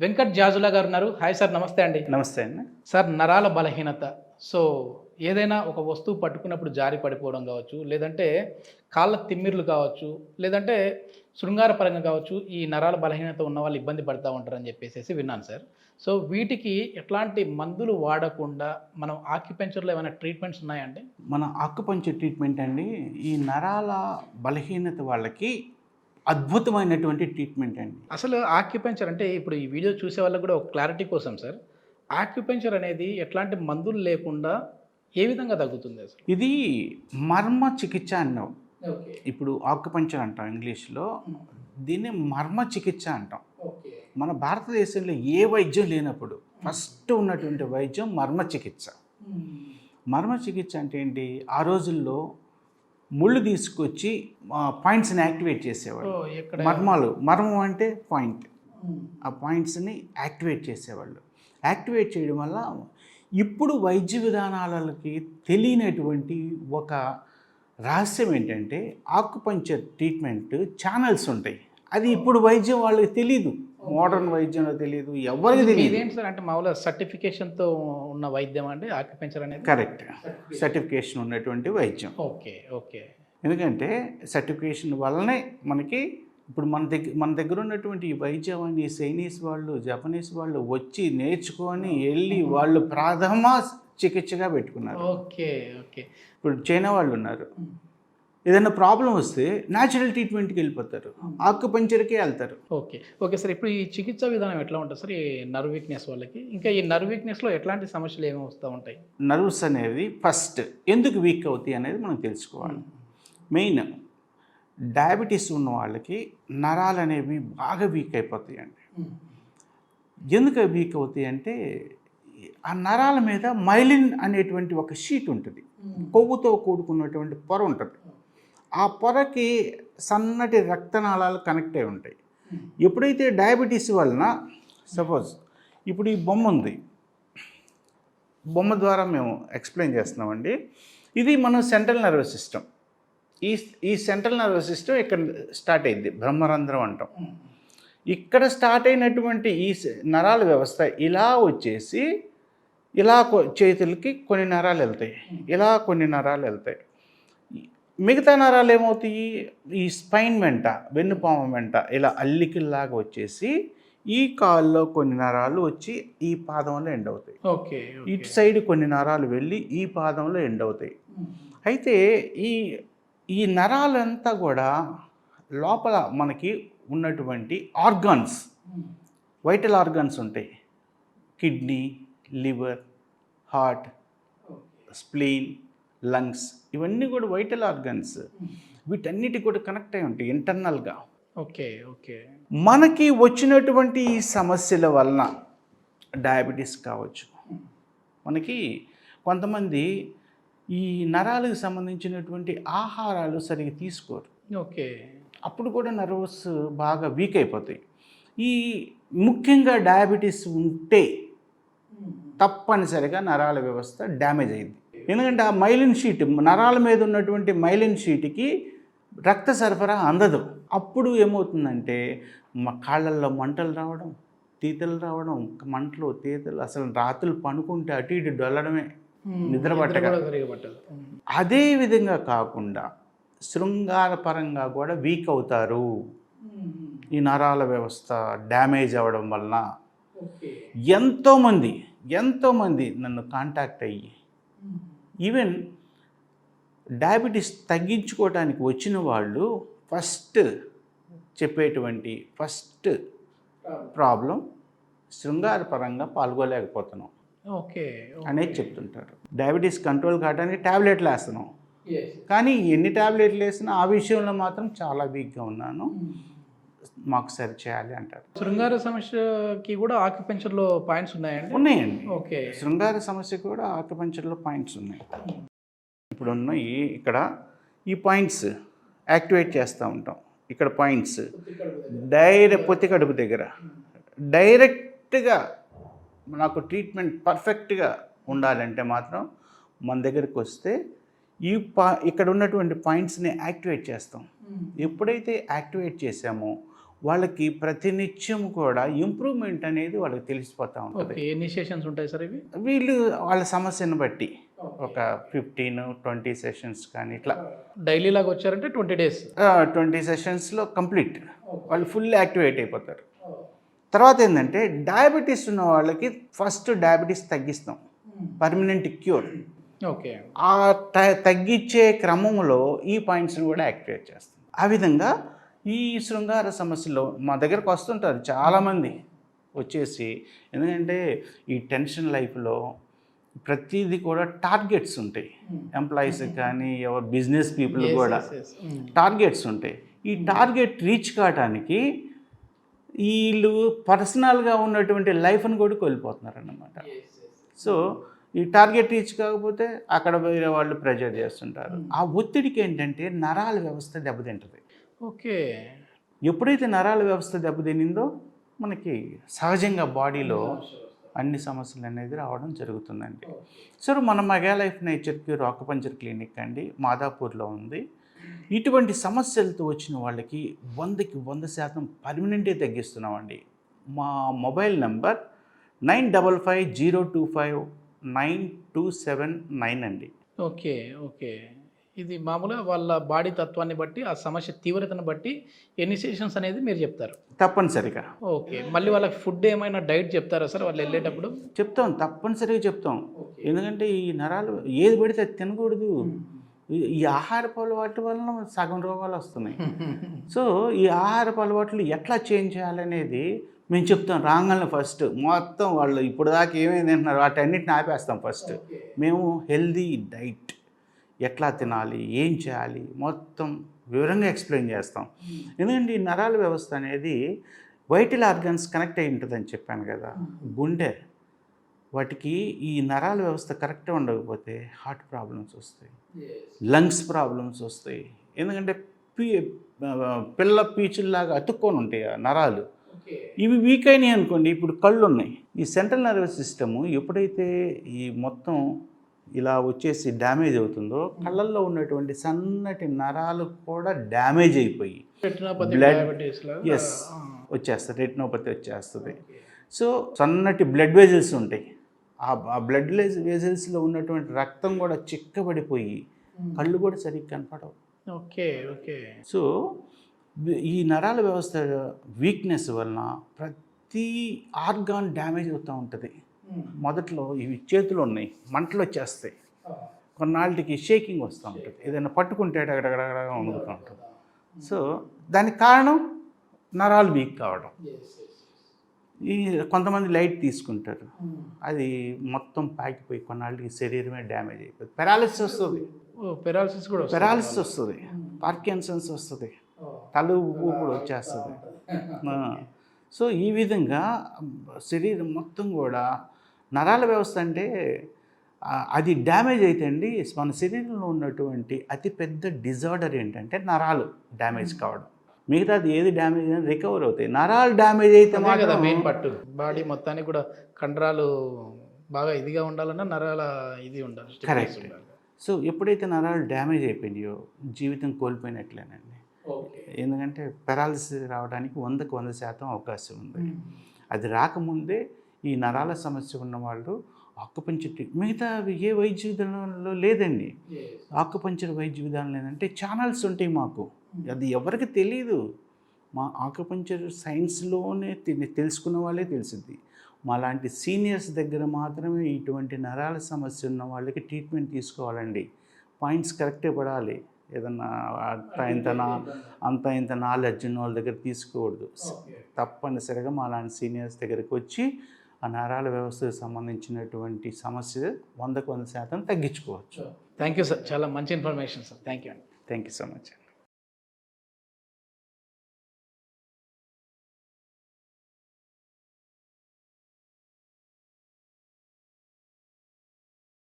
వెంకట్ జాజులా గారు ఉన్నారు. Hi sir నమస్తే అండి. నమస్తే అండి. సార్ నరాల బలహీనత. సో ఏదైనా ఒక వస్తువు పట్టుకున్నప్పుడు జారి పడిపోవడం కావచ్చు లేదంటే కాళ్ళ తిమ్మిర్లు కావచ్చు లేదంటే శృంగార పరంగా కావచ్చు ఈ నరాల బలహీనత ఉన్న వాళ్ళు ఇబ్బంది పడతా ఉంటారని చెప్పేసి విన్నాను సార్. సో వీటికి ఎట్లాంటి మందులు వాడకుండా మనం ఆక్యుపెంచర్లో ఏమైనా ట్రీట్మెంట్స్ ఉన్నాయండి మన ఆకుపంచర్ ట్రీట్మెంట్ అండి ఈ నరాల బలహీనత వాళ్ళకి అద్భుతమైనటువంటి ట్రీట్మెంట్ అండి. అసలు ఆక్యుపెంచర్ అంటే ఇప్పుడు ఈ వీడియో చూసే వాళ్ళకి కూడా ఒక క్లారిటీ కోసం సార్ ఆక్యుపెంచర్ అనేది ఎట్లాంటి మందులు లేకుండా ఏ విధంగా తగ్గుతుంది అసలు? ఇది మర్మ చికిత్స అన్నాం ఇప్పుడు ఆకుపంచర్ అంటాం ఇంగ్లీష్లో. దీన్ని మర్మ చికిత్స అంటాం. మన భారతదేశంలో ఏ వైద్యం లేనప్పుడు ఫస్ట్ ఉన్నటువంటి వైద్యం మర్మ చికిత్స. మర్మ చికిత్స అంటే ఏంటి? ఆ రోజుల్లో ముళ్ళు తీసుకొచ్చి పాయింట్స్ని యాక్టివేట్ చేసేవాళ్ళు మర్మాలు. మర్మం అంటే పాయింట్. ఆ పాయింట్స్ని యాక్టివేట్ చేసేవాళ్ళు. యాక్టివేట్ చేయడం వల్ల ఇప్పుడు వైద్య విధానాలకి తెలియనటువంటి ఒక రహస్యం ఏంటంటే ఆకుపంచర్ ట్రీట్మెంట్ ఛానల్స్ ఉంటాయి. అది ఇప్పుడు వైద్యం వాళ్ళకి తెలియదు మోడర్న్ వైద్యంలో తెలియదు ఎవరికి తెలియదు ఇదేంటి సార్ అంటే మామూలుగా సర్టిఫికేషన్తో ఉన్న వైద్యం అంటే ఆక్యుపెంచర్ అనేది? కరెక్ట్ సర్టిఫికేషన్ ఉన్నటువంటి వైద్యం. ఓకే ఓకే ఎందుకంటే సర్టిఫికేషన్ వల్లనే మనకి ఇప్పుడు మన దగ్గర మన దగ్గర ఉన్నటువంటి ఈ వైద్యాన్ని చైనీస్ వాళ్ళు జపనీస్ వాళ్ళు వచ్చి నేర్చుకొని వెళ్ళి వాళ్ళు ప్రథమ చికిత్సగా పెట్టుకున్నారు. ఓకే ఓకే ఇప్పుడు చైనా వాళ్ళు ఉన్నారు. ఏదైనా ప్రాబ్లం వస్తే న్యాచురల్ ట్రీట్మెంట్కి వెళ్ళిపోతారు. ఆకుపంచర్కే వెళ్తారు. ఓకే. ఓకే సార్ ఇప్పుడు ఈ చికిత్సా విధానం ఎట్లా ఉంటుంది సార్? ఈ నర్వ్ వీక్నెస్ వాళ్ళకి. ఇంకా ఈ నర్వ్ వీక్నెస్లో ఎట్లాంటి సమస్యలు ఏమి వస్తూ ఉంటాయి? నర్వ్స్ అనేది ఫస్ట్ ఎందుకు వీక్ అవుతాయి అనేది మనం తెలుసుకోవాలి. మెయిన్ డయాబెటీస్ ఉన్న వాళ్ళకి నరాలు అనేవి బాగా వీక్ అయిపోతాయి అండి ఎందుకు వీక్ అవుతాయి అంటే ఆ నరాల మీద మైలిన్ అనేటువంటి ఒక షీట్ ఉంటుంది. కొవ్వుతో కూడుకున్నటువంటి పొర ఉంటుంది. ఆ పొరకి సన్నటి రక్తనాళాలు కనెక్ట్ అయి ఉంటాయి. ఎప్పుడైతే డయాబెటీస్ వలన సపోజ్ ఇప్పుడు ఈ బొమ్మ ఉంది. బొమ్మ ద్వారా మేము ఎక్స్ప్లెయిన్ చేస్తున్నామండి. ఇది మన సెంట్రల్ నర్వస్ సిస్టమ్. ఈ ఈ సెంట్రల్ నర్వస్ సిస్టమ్ ఇక్కడ స్టార్ట్ అయింది. బ్రహ్మరంధ్రం అంటాం. ఇక్కడ స్టార్ట్ అయినటువంటి ఈ నరాల వ్యవస్థ ఇలా వచ్చేసి ఇలా చేతులకి కొన్ని నరాలు వెళ్తాయి. ఇలా కొన్ని నరాలు వెళ్తాయి. మిగతా నరాలు ఏమవుతాయి? ఈ స్పైన్ వెంట వెన్నుపాము వెంట ఇలా అల్లికల్లాగా వచ్చేసి ఈ కాల్లో కొన్ని నరాలు వచ్చి ఈ పాదంలో ఎండ్ అవుతాయి. ఓకే ఇటు సైడ్ కొన్ని నరాలు వెళ్ళి ఈ పాదంలో ఎండ్ అవుతాయి. అయితే ఈ ఈ నరాలంతా కూడా లోపల మనకి ఉన్నటువంటి ఆర్గాన్స్ వైటల్ ఆర్గాన్స్ ఉంటాయి. Kidney liver heart spleen lungs. ఇవన్నీ కూడా వైటల్ ఆర్గాన్స్. వీటన్నిటి కూడా కనెక్ట్ అయి ఉంటాయి ఇంటర్నల్గా. Okay okay. మనకి వచ్చినటువంటి ఈ సమస్యల వలన డయాబెటీస్ కావచ్చు. మనకి కొంతమంది ఈ నరాలకు సంబంధించినటువంటి ఆహారాలు సరిగ్గా తీసుకోరు. ఓకే. అప్పుడు కూడా నర్వస్ బాగా వీక్ అయిపోతాయి. ఈ ముఖ్యంగా డయాబెటీస్ ఉంటే తప్పనిసరిగా నరాల వ్యవస్థ డ్యామేజ్ అయింది. ఎందుకంటే ఆ మైలిన్ షీట్ నరాల మీద ఉన్నటువంటి మైలిన్ షీట్కి రక్త సరఫరా అందదు. అప్పుడు ఏమవుతుందంటే మా కాళ్ళల్లో మంటలు రావడం తీతలు రావడం మంటలు తీతలు అసలు రాత్రులు పనుకుంటే అటు ఇటు డొల్లడమే నిద్ర పట్టక. అదే విధంగా కాకుండా శృంగారపరంగా కూడా వీక్ అవుతారు. ఈ నరాల వ్యవస్థ డ్యామేజ్ అవ్వడం వలన ఎంతోమంది ఎంతోమంది నన్ను కాంటాక్ట్ అయ్యి ఈవెన్ డయాబెటీస్ తగ్గించుకోవడానికి వచ్చిన వాళ్ళు ఫస్ట్ చెప్పేటువంటి ఫస్ట్ ప్రాబ్లం శృంగారపరంగా పాల్గొలేకపోతున్నాం ఓకే అనేది చెప్తుంటారు. డయాబెటీస్ కంట్రోల్ కావడానికి ట్యాబ్లెట్లు వేస్తున్నాం కానీ ఎన్ని ట్యాబ్లెట్లు వేసినా ఆ విషయంలో మాత్రం చాలా వీక్గా ఉన్నాను. మాకు సరి చేయాలి అంటారు. శృంగార సమస్యకి కూడా ఆక్యుపెంచర్లో పాయింట్స్ ఉన్నాయండి? ఉన్నాయండి. ఓకే. శృంగార సమస్య కూడా ఆకుపంచర్లో పాయింట్స్ ఉన్నాయి. ఇప్పుడు ఉన్నాయి ఇక్కడ ఈ పాయింట్స్ యాక్టివేట్ చేస్తూ ఉంటాం. ఇక్కడ పాయింట్స్ డైరెక్ట్ పొత్తి కడుపు దగ్గర. డైరెక్ట్గా నాకు ట్రీట్మెంట్ పర్ఫెక్ట్గా ఉండాలంటే మాత్రం మన దగ్గరికి వస్తే ఈ పా ఇక్కడ ఉన్నటువంటి పాయింట్స్ని యాక్టివేట్ చేస్తాం. ఎప్పుడైతే యాక్టివేట్ చేసామో వాళ్ళకి ప్రతినిత్యం కూడా ఇంప్రూవ్మెంట్ అనేది వాళ్ళకి తెలిసిపోతూ ఉంటుంది. ఎన్ని సెషన్స్ ఉంటాయి సార్ ఇవి? వీళ్ళు వాళ్ళ సమస్యను బట్టి ఒక ఫిఫ్టీన్ ట్వంటీ సెషన్స్ కానీ ఇట్లా. డైలీ లాగా వచ్చారంటే ట్వంటీ డేస్? ట్వంటీ సెషన్స్లో కంప్లీట్. వాళ్ళు ఫుల్ యాక్టివేట్ అయిపోతారు. తర్వాత ఏంటంటే డయాబెటీస్ ఉన్న వాళ్ళకి ఫస్ట్ డయాబెటీస్ తగ్గిస్తాం. Permanent cure. ఓకే. ఆ తగ్గించే క్రమంలో ఈ పాయింట్స్ని కూడా యాక్టివేట్ చేస్తాం. ఆ విధంగా ఈ శృంగార సమస్యలో మా దగ్గరకు వస్తుంటారు చాలామంది వచ్చేసి. ఎందుకంటే ఈ టెన్షన్ లైఫ్లో ప్రతిదీ కూడా టార్గెట్స్ ఉంటాయి. ఎంప్లాయీస్ కానీ ఎవరు బిజినెస్ పీపుల్ కూడా టార్గెట్స్ ఉంటాయి. ఈ టార్గెట్ రీచ్ కావడానికి వీళ్ళు పర్సనల్గా ఉన్నటువంటి లైఫ్ని కూడా కోల్పోతున్నారు అన్నమాట సో ఈ టార్గెట్ రీచ్ కాకపోతే అక్కడ వేరే వాళ్ళు ప్రెజర్ చేస్తుంటారు. ఆ ఒత్తిడికి ఏంటంటే నరాల వ్యవస్థ దెబ్బతింటుంది. ఓకే. ఎప్పుడైతే నరాల వ్యవస్థ దెబ్బతినిందో మనకి సహజంగా బాడీలో అన్ని సమస్యలు అనేది రావడం జరుగుతుందండి. సో మన మెగా లైఫ్ నేచర్కి రాకపంచర్ క్లినిక్ అండి మాదాపూర్లో ఉంది. ఇటువంటి సమస్యలతో వచ్చిన వాళ్ళకి వందకి వంద శాతం పర్మనెంటే తగ్గిస్తున్నామండి. మా mobile number nine double five zero two five nine two seven nine అండి. Okay okay. ఇది మామూలుగా వాళ్ళ బాడీ తత్వాన్ని బట్టి ఆ సమస్య తీవ్రతను బట్టి ఎన్ని సెషన్స్ అనేది మీరు చెప్తారు? తప్పనిసరిగా. ఓకే. మళ్ళీ వాళ్ళకి ఫుడ్ ఏమైనా డైట్ చెప్తారా సార్ వాళ్ళు వెళ్ళేటప్పుడు? చెప్తాం. తప్పనిసరిగా చెప్తాం. ఎందుకంటే ఈ నరాలు ఏది పడితే అది తినకూడదు. ఈ- ఈ ఆహారపు అలవాట్ల వలన సగం రోగాలు వస్తున్నాయి. సో ఈ ఆహారపు అలవాట్లు ఎట్లా చేంజ్ చేయాలనేది మేము చెప్తాం. రాగానే ఫస్ట్. మొత్తం వాళ్ళు ఇప్పుడు దాకా ఏమేమి తింటున్నారు వాటన్నిటిని ఆపేస్తాం ఫస్ట్. మేము హెల్దీ డైట్. ఎట్లా తినాలి ఏం చేయాలి మొత్తం వివరంగా ఎక్స్ప్లెయిన్ చేస్తాం. ఎందుకంటే ఈ నరాల వ్యవస్థ అనేది వైటల్ ఆర్గన్స్ కనెక్ట్ అయి ఉంటుందని చెప్పాను కదా. గుండె వాటికి ఈ నరాల వ్యవస్థ కరెక్ట్గా ఉండకపోతే హార్ట్ ప్రాబ్లమ్స్ వస్తాయి. లంగ్స్ ప్రాబ్లమ్స్ వస్తాయి. ఎందుకంటే పీ పిల్ల పీచుల్లాగా అతుక్కొని ఉంటాయి ఆ నరాలు. ఇవి వీక్ అయినాయి అనుకోండి ఇప్పుడు కళ్ళు ఉన్నాయి ఈ సెంట్రల్ నర్వస్ సిస్టమ్ ఎప్పుడైతే ఈ మొత్తం ఇలా వచ్చేసి డ్యామేజ్ అవుతుందో కళ్ళల్లో ఉన్నటువంటి సన్నటి నరాలు కూడా డ్యామేజ్ అయిపోయి డయాబెటీస్ ఎస్ వచ్చేస్తుంది రెటినోపతి వచ్చేస్తుంది. సో సన్నటి బ్లడ్ వెజల్స్ ఉంటాయి. ఆ బ్లడ్ వెజల్స్లో ఉన్నటువంటి రక్తం కూడా చిక్కబడిపోయి కళ్ళు కూడా సరిగ్గా కనపడవు. Okay okay. సో ఈ నరాల వ్యవస్థ వీక్నెస్ వలన ప్రతి ఆర్గాన్ డ్యామేజ్ అవుతూ ఉంటుంది. మొదట్లో ఇవి చేతులు ఉన్నాయి మంటలు వచ్చేస్తాయి కొన్నాళ్ళకి షేకింగ్ వస్తూ ఉంటుంది. ఏదైనా పట్టుకుంటే అడగడగడగడ వణుకుతూ ఉంటుంది. సో దానికి కారణం నరాలు వీక్ కావడం. ఈ కొంతమంది లైట్ తీసుకుంటారు. అది మొత్తం పాకిపోయి కొన్నాళ్ళకి శరీరమే డ్యామేజ్ అయిపోతుంది. పెరాలిసిస్ వస్తుంది. పెరాలసిస్ కూడా వస్తుందా? పెరాలిసిస్ వస్తుంది. పార్కిన్సన్స్ వస్తుంది. తల ఊపుడు వచ్చేస్తుంది. సో ఈ విధంగా శరీరం మొత్తం కూడా నరాల వ్యవస్థ అంటే అది డ్యామేజ్ అయితే అండి మన శరీరంలో ఉన్నటువంటి అతిపెద్ద డిజార్డర్ ఏంటంటే నరాలు డ్యామేజ్ కావడం. మిగతాది ఏది డ్యామేజ్ అయినా రికవర్ అవుతాయి. నరాలు డ్యామేజ్ అయితే అదే కదా మెయిన్ పట్టు బాడీ మొత్తానికి కూడా కండరాలు బాగా ఇదిగా ఉండాలన్నా నరాల ఇది ఉండాలి. ఉండాలి. సో ఎప్పుడైతే నరాలు డ్యామేజ్ అయిపోయినాయో జీవితం కోల్పోయినట్లేనండి. ఎందుకంటే పెరాలసిస్ రావడానికి వందకు వంద శాతం అవకాశం ఉంది. అది రాకముందే ఈ నరాల సమస్య ఉన్న వాళ్ళు ఆకుపంచర్ ట్రీ- మిగతా ఏ వైద్య విధానంలో లేదండి. ఆకుపంచర్ వైద్య విధానం లేదంటే ఛానల్స్ ఉంటాయి మాకు. అది ఎవరికి తెలియదు మా ఆకుపంచర్ సైన్స్లోనే తెలుసుకున్న వాళ్ళే తెలిసింది మా లాంటి సీనియర్స్ దగ్గర మాత్రమే ఇటువంటి నరాల సమస్య ఉన్న వాళ్ళకి ట్రీట్మెంట్ తీసుకోవాలండి. పాయింట్స్ కరెక్టే పడాలి. ఏదన్నా అంత ఇంత నా- అంత ఇంత నాలెడ్జ్ ఉన్న వాళ్ళ దగ్గర తీసుకోకూడదు. తప్పనిసరిగా మా లాంటి సీనియర్స్ దగ్గరికి వచ్చి ఆ నరాల వ్యవస్థకు సంబంధించినటువంటి సమస్య వందకు వంద శాతం తగ్గించుకోవచ్చు. థ్యాంక్ యూ సార్ చాలా మంచి ఇన్ఫర్మేషన్ సార్ థ్యాంక్ యూ అండి థ్యాంక్ యూ సో మచ్